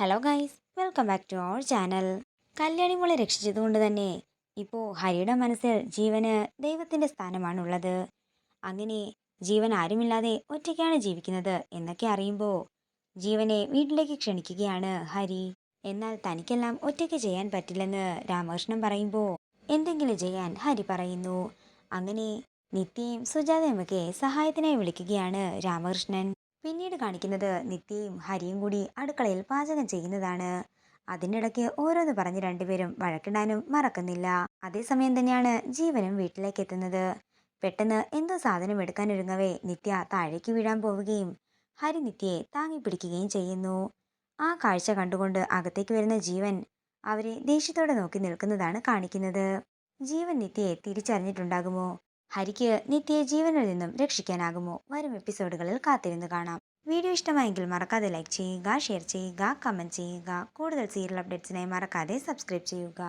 Hello guys welcome back to our channel Kalyani മോളെ രക്ഷിച്ചതുകൊണ്ട് തന്നെ ഇപ്പോൾ ഹരിയുടെ മനസ്സിൽ ജീവന് ദൈവത്തിന്റെ സ്ഥാനമാണുള്ളത് അങ്ങനെ ജീവൻ ആരുമില്ലാതെ ഒറ്റയ്ക്കാണ് ജീവിക്കുന്നത് എന്നൊക്കെ അറിയുമ്പോൾ ജീവനെ വീട്ടിലേക്ക് ക്ഷണിക്കുകയാണ് ഹരി. എന്നാൽ തനിക്കെല്ലാം ഒറ്റയ്ക്ക് ചെയ്യാൻ പറ്റില്ലെന്ന് രാമകൃഷ്ണൻ പറയുമ്പോൾ എന്തെങ്കിലും ചെയ്യാൻ ഹരി പറയുന്നു. അങ്ങനെ നിത്യയും സുജാതയുമൊക്കെ സഹായത്തിനായി വിളിക്കുകയാണ് രാമകൃഷ്ണൻ. പിന്നീട് കാണിക്കുന്നത് നിത്യയും ഹരിയും കൂടി അടുക്കളയിൽ പാചകം ചെയ്യുന്നതാണ്. അതിനിടയ്ക്ക് ഓരോന്ന് പറഞ്ഞ് രണ്ടുപേരും വഴക്കിടാനും മറക്കുന്നില്ല. അതേസമയം തന്നെയാണ് ജീവനും വീട്ടിലേക്ക് എത്തുന്നത്. പെട്ടെന്ന് എന്തോ സാധനം എടുക്കാനൊരുങ്ങവേ നിത്യ താഴേക്ക് വീഴാൻ പോവുകയും ഹരി നിത്യയെ താങ്ങി പിടിക്കുകയും ചെയ്യുന്നു. ആ കാഴ്ച കണ്ടുകൊണ്ട് അകത്തേക്ക് വരുന്ന ജീവൻ അവരെ ദേഷ്യത്തോടെ നോക്കി നിൽക്കുന്നതാണ് കാണിക്കുന്നത്. ജീവൻ നിത്യയെ തിരിച്ചറിഞ്ഞിട്ടുണ്ടാകുമോ? ഹരിക്ക് നിത്യജീവനിൽ നിന്നും രക്ഷിക്കാനാകുമോ? വരും എപ്പിസോഡുകളിൽ കാത്തിരുന്ന് കാണാം. വീഡിയോ ഇഷ്ടമായെങ്കിൽ മറക്കാതെ ലൈക്ക് ചെയ്യുക ഷെയർ ചെയ്യുക കമന്റ് ചെയ്യുക. കൂടുതൽ സീരിയൽ അപ്ഡേറ്റ്സിനായി മറക്കാതെ സബ്സ്ക്രൈബ് ചെയ്യുക.